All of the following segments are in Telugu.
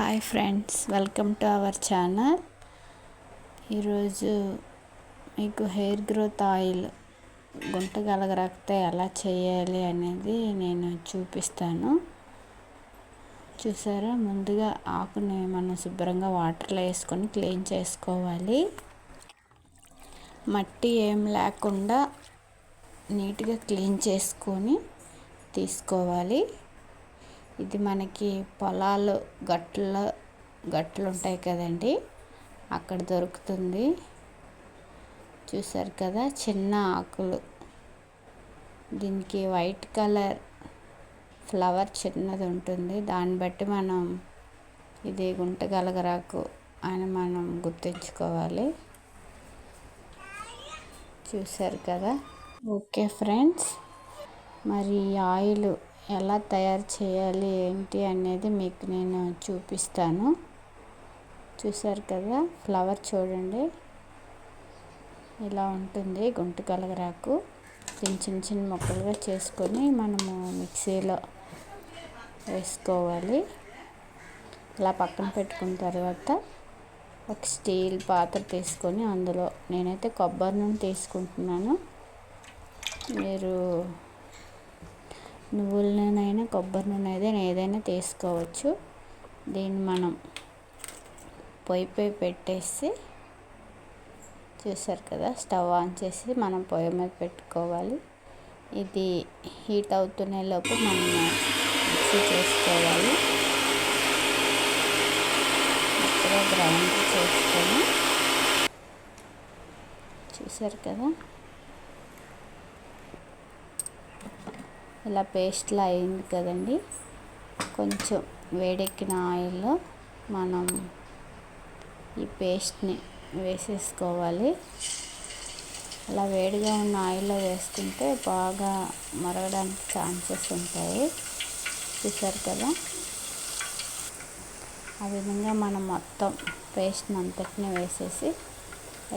Hi friends welcome to our channel. ఈరోజు మీకు హెయిర్ గ్రోత్ ఆయిల్ గుంటగలగరాకపోతే ఎలా చేయాలి అనేది నేను చూపిస్తాను. చూసారా? ముందుగా ఆకుని మనం శుభ్రంగా వాటర్లో వేసుకొని క్లీన్ చేసుకోవాలి. మట్టి ఏం లేకుండా నీట్గా క్లీన్ చేసుకొని తీసుకోవాలి. ఇది మనకి పొలాలు గట్ల గట్లు ఉంటాయి కదండి. అక్కడ దొరుకుతుంది. చూసారు కదా చిన్న ఆకులు. దీనికి వైట్ కలర్ ఫ్లవర్ చిన్నది ఉంటుంది. దాన్ని బట్టి మనం ఇది గుంటగలగరాకు అని మనం గుర్తుంచుకోవాలి. చూసారు కదా? ఓకే ఫ్రెండ్స్ మరి ఆయిల్ ఎలా తయారు చేయాలి ఏంటి అనేది మీకు నేను చూపిస్తాను. చూసారు కదా ఫ్లవర్ చూడండి. ఇలా ఉంటుంది గుంటు కలగరాకు. చిన్న చిన్న చిన్న ముక్కలుగా చేసుకొని మనము మిక్సీలో వేసుకోవాలి. ఇలా పక్కన పెట్టుకున్న తర్వాత ఒక స్టీల్ పాత్ర తీసుకొని అందులో నేనైతే కొబ్బరి నూనె తీసుకుంటున్నాను. మీరు నువ్వుల నూనె అయినా కొబ్బరి నూనె ఏదైనా ఏదైనా తీసుకోవచ్చు. దీన్ని మనం పొయ్యి పొయ్యి పెట్టేసి చూసారు కదా స్టవ్ ఆన్ చేసి మనం పొయ్యి మీద పెట్టుకోవాలి. ఇది హీట్ అవుతునే లోపు మనం మిక్సీ చేసుకోవాలి. ఇక్కడ గ్రైండ్ చేసుకొని చూసారు కదా ఇలా పేస్ట్లా అయింది కదండి. కొంచెం వేడెక్కిన ఆయిల్లో మనం ఈ పేస్ట్ని వేసేసుకోవాలి. అలా వేడిగా ఉన్న ఆయిల్లో వేసుకుంటే బాగా మరగడానికి ఛాన్సెస్ ఉంటాయి. చూసారు కదా? ఆ విధంగా మనం మొత్తం పేస్ట్ని అంతటిని వేసేసి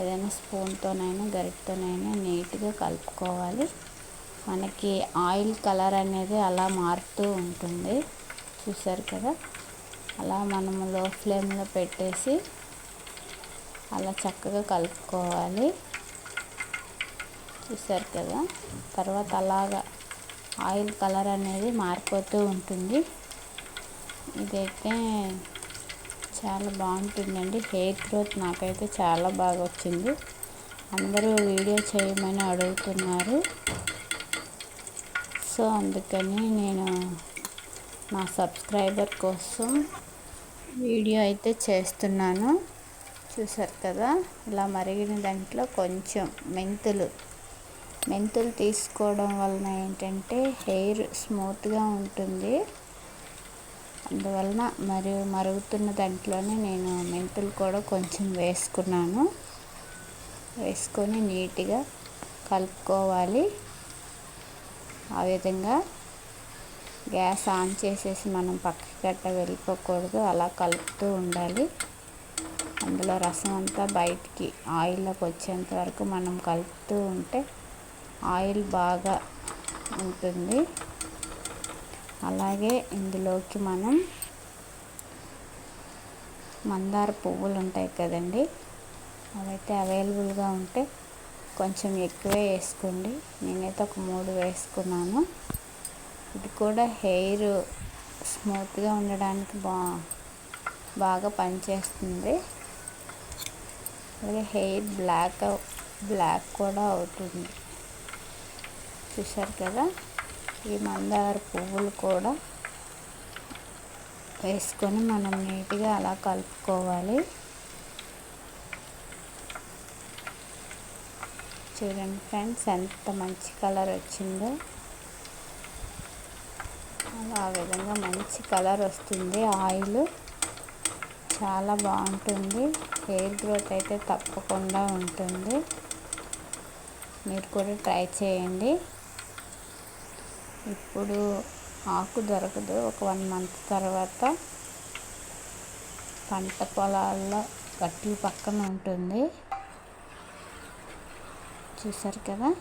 ఏదైనా స్పూన్తోనైనా గరిటతోనైనా నీట్గా కలుపుకోవాలి. మనకి ఆయిల్ కలర్ అనేది అలా మారుతూ ఉంటుంది. చూసారు కదా? అలా మనము లో ఫ్లేమ్లో పెట్టేసి అలా చక్కగా కలుపుకోవాలి. చూసారు కదా? తర్వాత అలాగా ఆయిల్ కలర్ అనేది మారిపోతూ ఉంటుంది. ఇదైతే చాలా బాగుంటుందండి. హెయిర్ గ్రోత్ నాకైతే చాలా బాగా వచ్చింది. అందరూ వీడియో చేయమని అడుగుతున్నారు. సో అందుకని నేను నా సబ్స్క్రైబర్ కోసం వీడియో అయితే చేస్తున్నాను. చూసారు కదా? ఇలా మరిగిన దాంట్లో కొంచెం మెంతులు. మెంతులు తీసుకోవడం వలన ఏంటంటే హెయిర్ స్మూత్గా ఉంటుంది. అందువలన మరి మరుగుతున్న దాంట్లోనే నేను మెంతులు కూడా కొంచెం వేసుకున్నాను. వేసుకొని నీట్గా కలుపుకోవాలి. ఆ విధంగా గ్యాస్ ఆన్ చేసేసి మనం పక్కకి గట్ట వెళ్ళిపోకూడదు అలా కలుపుతూ ఉండాలి. అందులో రసం అంతా బయటికి ఆయిల్లోకి వచ్చేంత వరకు మనం కలుపుతూ ఉంటే ఆయిల్ బాగా ఉంటుంది. అలాగే ఇందులోకి మనం మందార పువ్వులు ఉంటాయి కదండి అవైతే అవైలబుల్గా ఉంటే కొంచెం ఎక్కువే వేసుకోండి. నేనైతే ఒక మూడు వేసుకున్నాను. ఇది కూడా హెయిర్ స్మూత్గా ఉండడానికి బా బాగా పనిచేస్తుంది. అలాగే హెయిర్ బ్లాక్ బ్లాక్ కూడా అవుతుంది. చూసారు కదా? ఈ మందార పువ్వులు కూడా వేసుకొని మనం నీట్గా అలా కలుపుకోవాలి. చూడండి ఫ్రెండ్స్ ఎంత మంచి కలర్ వచ్చిందో. ఆ విధంగా మంచి కలర్ వస్తుంది. ఆయిల్ చాలా బాగుంటుంది. హెయిర్ గ్రోత్ అయితే తప్పకుండా ఉంటుంది. మీరు కూడా ట్రై చేయండి. ఇప్పుడు ఆకు దొరకదు. ఒక వన్ మంత్ తర్వాత పంట పొలాల్లో గట్లు పక్కన ఉంటుంది. చూసారు కదా?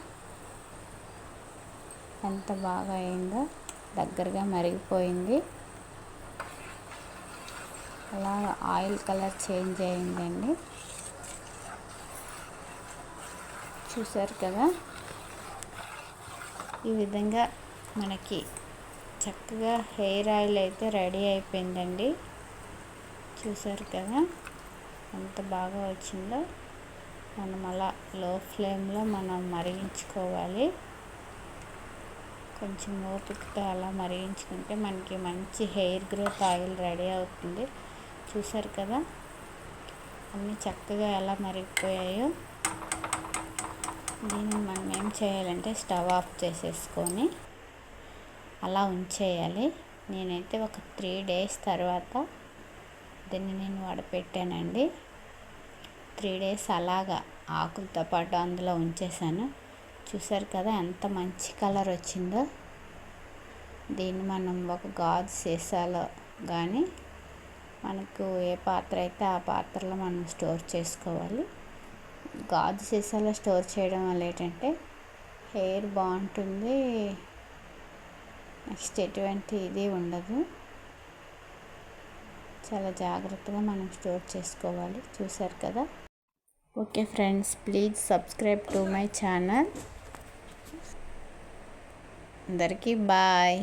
ఎంత బాగా అయిందో దగ్గరగా మరిగిపోయింది. అలా ఆయిల్ కలర్ చేంజ్ అయిందండి. చూసారు కదా? ఈ విధంగా మనకి చక్కగా హెయిర్ ఆయిల్ అయితే రెడీ అయిపోయిందండి. చూసారు కదా? ఎంత బాగా వచ్చిందో. మనం అలా లో ఫ్లేమ్లో మనం మరిగించుకోవాలి. కొంచెం ఓపికతో అలా మరిగించుకుంటే మనకి మంచి హెయిర్ గ్రోత్ ఆయిల్ రెడీ అవుతుంది. చూసారు కదా? అన్నీ చక్కగా ఎలా మరిగిపోయాయో. దీన్ని మనం ఏం చేయాలంటే స్టవ్ ఆఫ్ చేసేసుకొని అలా ఉంచేయాలి. నేనైతే ఒక త్రీ డేస్ తర్వాత దీన్ని నేను వడపెట్టానండి. త్రీ డేస్ అలాగా ఆకులతో పాటు అందులో ఉంచేసాను చూసారు కదా ఎంత మంచి కలర్ వచ్చిందో. దీన్ని మనం ఒక గాజు సీసాలో కానీ మనకు ఏ పాత్ర అయితే ఆ పాత్రలో మనం స్టోర్ చేసుకోవాలి. గాజు సీసాలో స్టోర్ చేయడం వల్ల ఏంటంటే హెయిర్ బాగుంటుంది. నెక్స్ట్ ఎటువంటి ఇది ఉండదు. చాలా జాగ్రత్తగా మనం స్టోర్ చేసుకోవాలి. చూసారు కదా? Okay friends please subscribe to my channel. అందరికీ బాయ్.